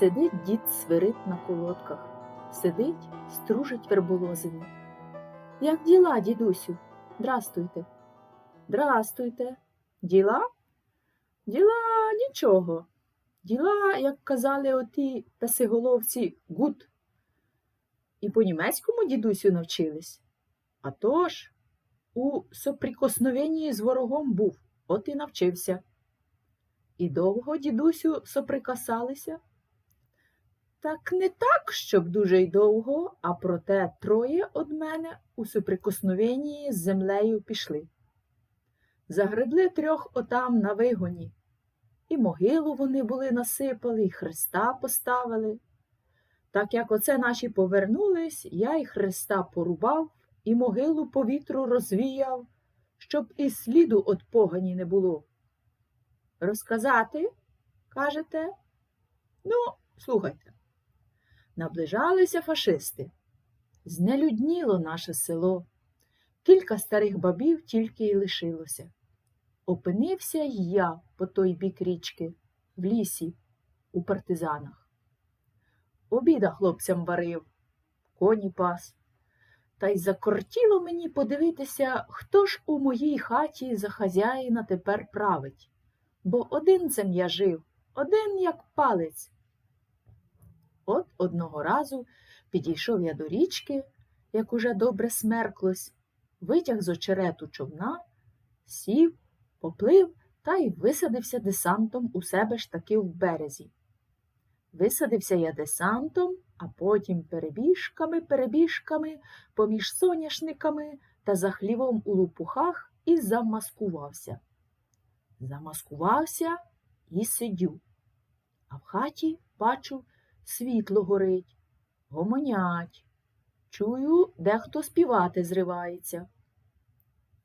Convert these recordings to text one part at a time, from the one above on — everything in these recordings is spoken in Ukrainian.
Сидить дід свирит на колодках, сидить, стружить верболозину. Як діла, дідусю? Здрастуйте. Здрастуйте. Діла? Діла нічого. Діла, як казали оті песиголовці, гуд. І по-німецькому дідусю навчились. А тож, у соприкосновенні з ворогом був, от і навчився. І довго дідусю соприкасалися? Так не так, щоб дуже й довго, а проте троє од мене у соприкосновенні з землею пішли. Загребли трьох отам на вигоні. І могилу вони були насипали, і хреста поставили. Так як оце наші повернулись, я й хреста порубав, і могилу по вітру розвіяв, щоб і сліду от погані не було. Розказати, кажете? Ну, слухайте. Наближалися фашисти. Знелюдніло наше село. Кілька старих бабів тільки й лишилося. Опинився й я по той бік річки, в лісі, у партизанах. Обіда хлопцям варив, коні пас. Та й закортіло мені подивитися, хто ж у моїй хаті за хазяїна тепер править. Бо одинцем я жив, один як палець. От одного разу підійшов я до річки, як уже добре смерклось, витяг з очерету човна, сів, поплив та й висадився десантом у себе ж таки в березі. Висадився я десантом, а потім перебіжками, перебіжками, поміж соняшниками та за хлівом у лупухах і замаскувався. Замаскувався і сидю. А в хаті бачу, світло горить, гомонять. Чую, дехто співати зривається.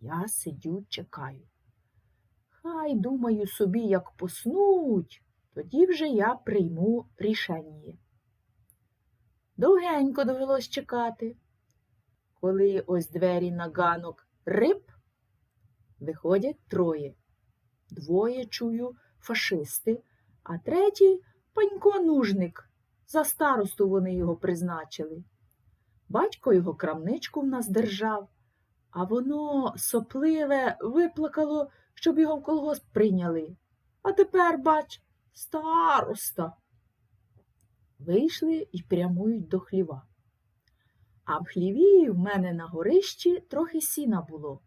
Я сидю, чекаю. Хай, думаю собі, як поснуть, тоді вже я прийму рішення. Довгенько довелось чекати. Коли ось двері на ганок рип, виходять троє. Двоє чую фашисти, а третій панько-нужник. За старосту вони його призначили. Батько його крамничку в нас держав, а воно сопливе виплакало, щоб його в колгосп прийняли. А тепер, бач, староста. Вийшли і прямують до хліва. А в хліві в мене на горищі трохи сіна було.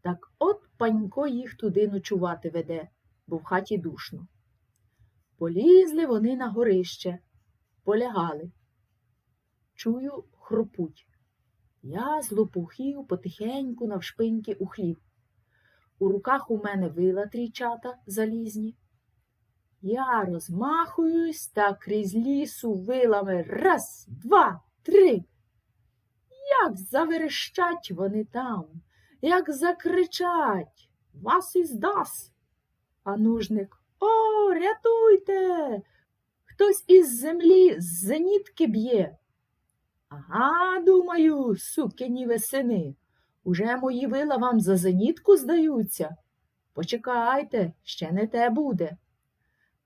Так от панько їх туди ночувати веде, бо в хаті душно. Полізли вони на горище, полягали. Чую, хропуть. Я з лопухів потихеньку навшпиньки у хлів. У руках у мене вила трійчата залізні. Я розмахуюсь та крізь лісу вилами раз, два, три. Як заверещать вони там, як закричать Вас із дас. А нужник О, рятуйте! Хтось із землі з зенітки б'є. Ага, думаю, сукині ви сини, уже мої вила вам за зенітку здаються. Почекайте, ще не те буде.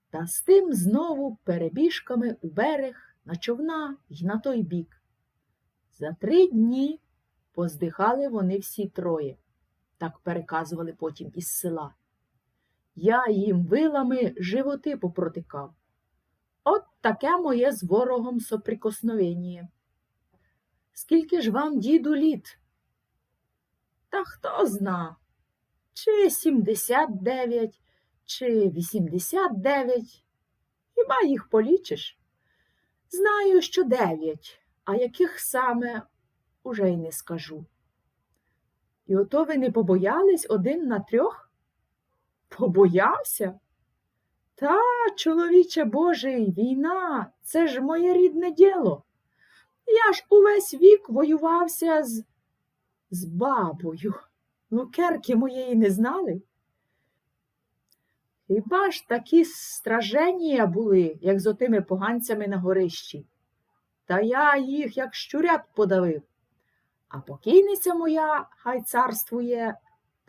Та з тим знову перебіжками у берег, на човна й на той бік. За три дні поздихали вони всі троє, так переказували потім із села. Я їм вилами животи попротикав. От таке моє з ворогом соприкосновення. Скільки ж вам, діду, літ? Та хто зна, чи сімдесят дев'ять, чи вісімдесят дев'ять. Хіба їх полічиш? Знаю, що дев'ять, а яких саме уже й не скажу. І ото ви не побоялись один на трьох? Побоявся? Та, чоловіче Божий, війна, це ж моє рідне діло. Я ж увесь вік воювався з, з бабою. Лукерки моєї не знали. Хіба ж такі страженія були, як з отими поганцями на горищі? Та я їх, як щурят, подавив. А покійниця моя, хай царствує,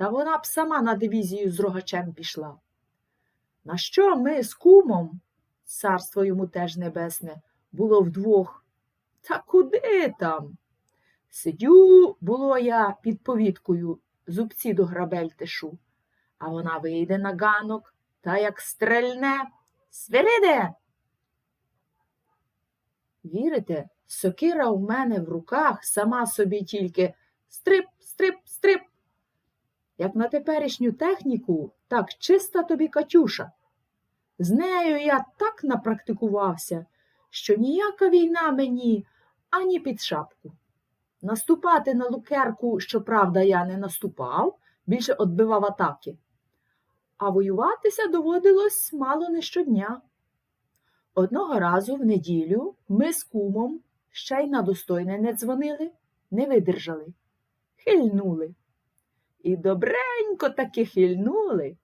та вона б сама на дивізію з рогачем пішла. На що ми з кумом царство йому теж небесне, було вдвох. Та куди там? Сидю, було я під повідкою, зубці до грабель тешу, а вона вийде на ганок та як стрельне. Свириде! Вірите, сокира в мене в руках сама собі тільки стрип, стрип, стрип. Як на теперішню техніку, так чиста тобі Катюша. З нею я так напрактикувався, що ніяка війна мені ані під шапку. Наступати на лукерку, щоправда, я не наступав, більше отбивав атаки. А воюватися доводилось мало не щодня. Одного разу в неділю ми з кумом ще й на достойне не дзвонили, не видержали, хильнули. І добренько таки хильнули.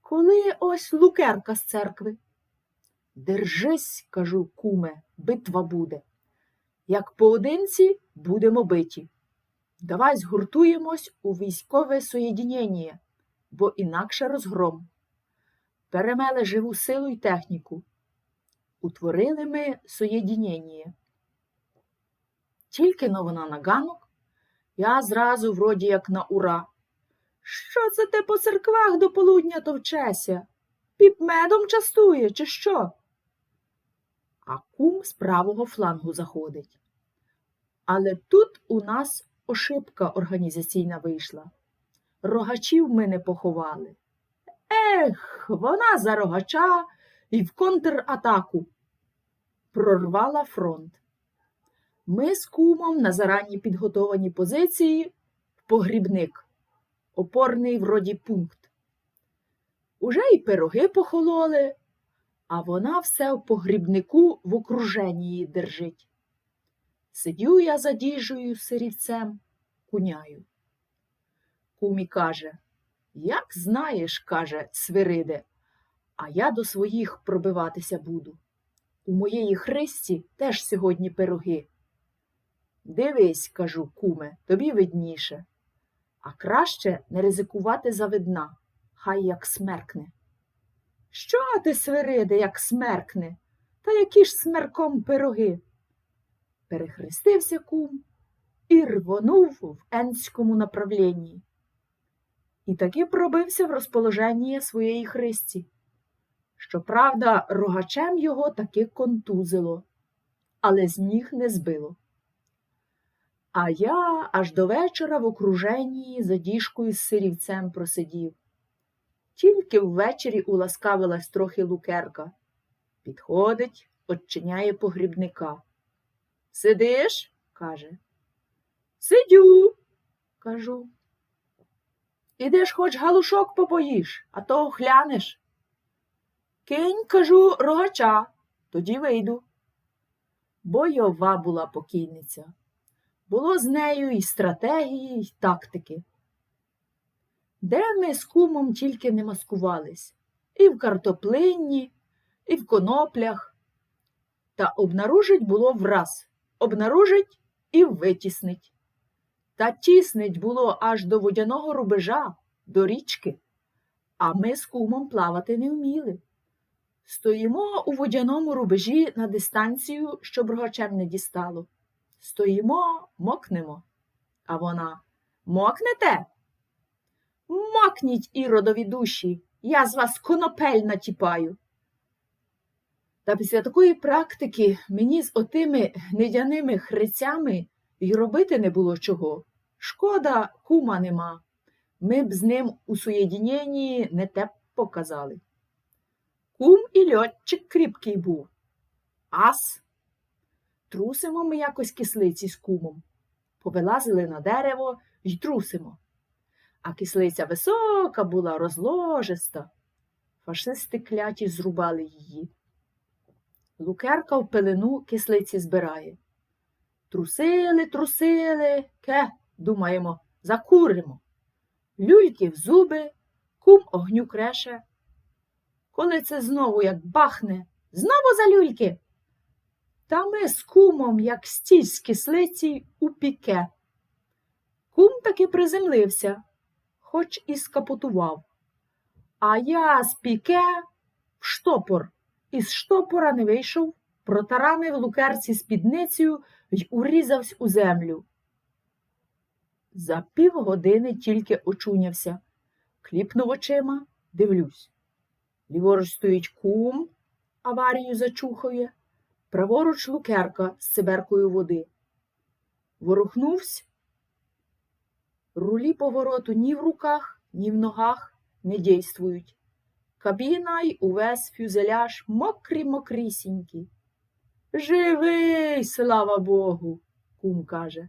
Коли ось лукерка з церкви. Держись, кажу, куме, битва буде. Як поодинці будемо биті. Давай згуртуємось у військове соєдінення, бо інакше розгром. Перемели живу силу й техніку. Утворили ми соєдінення. Тільки но вона на ганок, я зразу вроді як на ура. Що це ти по церквах до полудня товчеся? Піп медом частує, чи що? А кум з правого флангу заходить. Але тут у нас ошибка організаційна вийшла. Рогачів ми не поховали. Ех, вона за рогача і в контратаку. Прорвала фронт. Ми з кумом на зарані підготовані позиції в погрібник, опорний вроді пункт. Уже й пироги похололи, а вона все в погрібнику в окруженні держить. Сидю я за діжею сирівцем, куняю. Кумі каже, як знаєш, каже Свириде, а я до своїх пробиватися буду. У моєї Христі теж сьогодні пироги. Дивись, кажу, куме, тобі видніше. А краще не ризикувати завидна, хай як смеркне. Що ти, Свириде, як смеркне? Та які ж смерком пироги? Перехрестився кум і рвонув в енському направлінні. І таки пробився в розположення своєї Христі. Щоправда, рогачем його таки контузило, але з ніг не збило. А я аж до вечора в окруженні за діжкою з сирівцем просидів. Тільки ввечері уласкавилась трохи лукерка. Підходить, odчиняє погрібника. Сидиш? каже. Сидю, кажу. Ідеш хоч галушок попоїш, а то охлянеш. Кинь, кажу, рогача, тоді вийду. Бойова була покійниця. Було з нею і стратегії, і тактики. Де ми з кумом тільки не маскувались і в картоплинні, і в коноплях. Та обнаружить було враз, обнаружить і витіснить. Та тіснить було аж до водяного рубежа, до річки, а ми з кумом плавати не вміли. Стоїмо у водяному рубежі на дистанцію, щоб рогачем не дістало. Стоїмо, мокнемо. А вона мокнете? Мокніть, іродові душі, я з вас конопель натіпаю. Та після такої практики мені з отими гнидяними хрицями й робити не було чого. Шкода, кума нема. Ми б з ним у соєдіненні не те показали. Кум і льотчик кріпкий був. Ас. Трусимо ми якось кислиці з кумом. Повилазили на дерево й трусимо. А кислиця висока була, розложиста. Фашисти кляті зрубали її. Лукерка в пелену кислиці збирає. Трусили, трусили, ке, думаємо, закуримо. Люльки в зуби, кум огню креше. Коли це знову як бахне, знову за люльки. Та ми з кумом, як стіль з кислиці, у піке. Кум таки приземлився, хоч і скапотував. А я з піке в штопор із штопора не вийшов, протаранив лукерці спідницею й урізавсь у землю. За півгодини тільки очунявся, кліпнув очима, дивлюсь. Ліворуч стоїть кум, аварію зачухує, праворуч лукерка з циберкою води. Ворухнувся. Рулі повороту ні в руках, ні в ногах не дійствують. Кабіна й увесь фюзеляж мокрі-мокрісінькі. Живий, слава Богу, кум каже.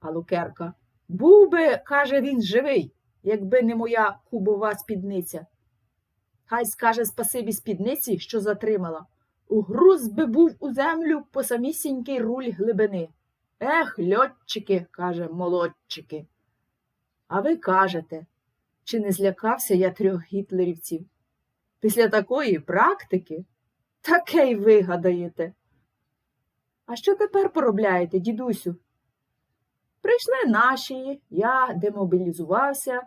А Лукерка. Був би, каже він, живий, якби не моя кубова спідниця. Хай скаже спасибі спідниці, що затримала. Угруз би був у землю по самісінький руль глибини. Ех, льотчики, каже, молодчики. А ви кажете, чи не злякався я трьох гітлерівців? Після такої практики таке й вигадаєте. А що тепер поробляєте, дідусю? Прийшли наші, я демобілізувався.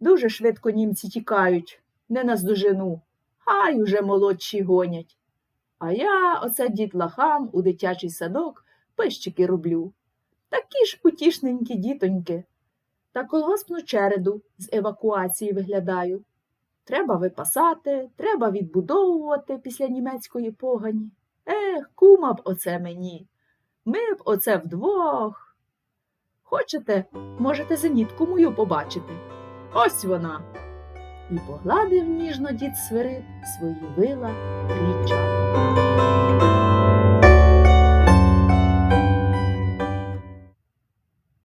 Дуже швидко німці тікають, не наздожену, хай уже молодші гонять. А я, оце дітлахам у дитячий садок пищики роблю. Такі ж утішненькі дітоньки. Та колгоспну череду з евакуації виглядаю. Треба випасати, треба відбудовувати після німецької погані. Ех, кума б оце мені. Ми б оце вдвох. Хочете, можете зенітку мою побачити. Ось вона. І погладив ніжно дід Свирид свої вила Música